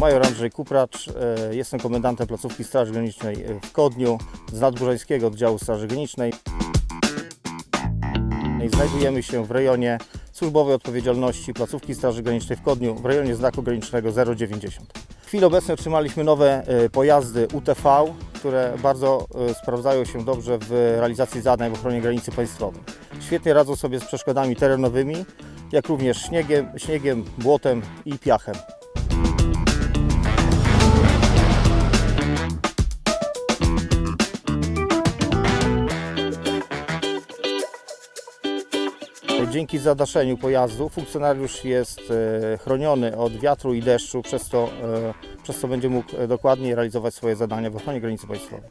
Major Andrzej Kupracz, e, jestem komendantem placówki Straży Granicznej w Kodniu z Nadburzańskiego Oddziału Straży Granicznej. Znajdujemy się w rejonie służbowej odpowiedzialności placówki Straży Granicznej w Kodniu, w rejonie znaku granicznego 090. W chwili obecnej otrzymaliśmy nowe e, pojazdy UTV, które bardzo e, sprawdzają się dobrze w realizacji zadań w ochronie granicy państwowej. Świetnie radzą sobie z przeszkodami terenowymi, jak również śniegiem, śniegiem błotem i piachem. Dzięki zadaszeniu pojazdu funkcjonariusz jest e, chroniony od wiatru i deszczu, przez to, e, przez co będzie mógł e, dokładniej realizować swoje zadania w ochronie granicy państwowej.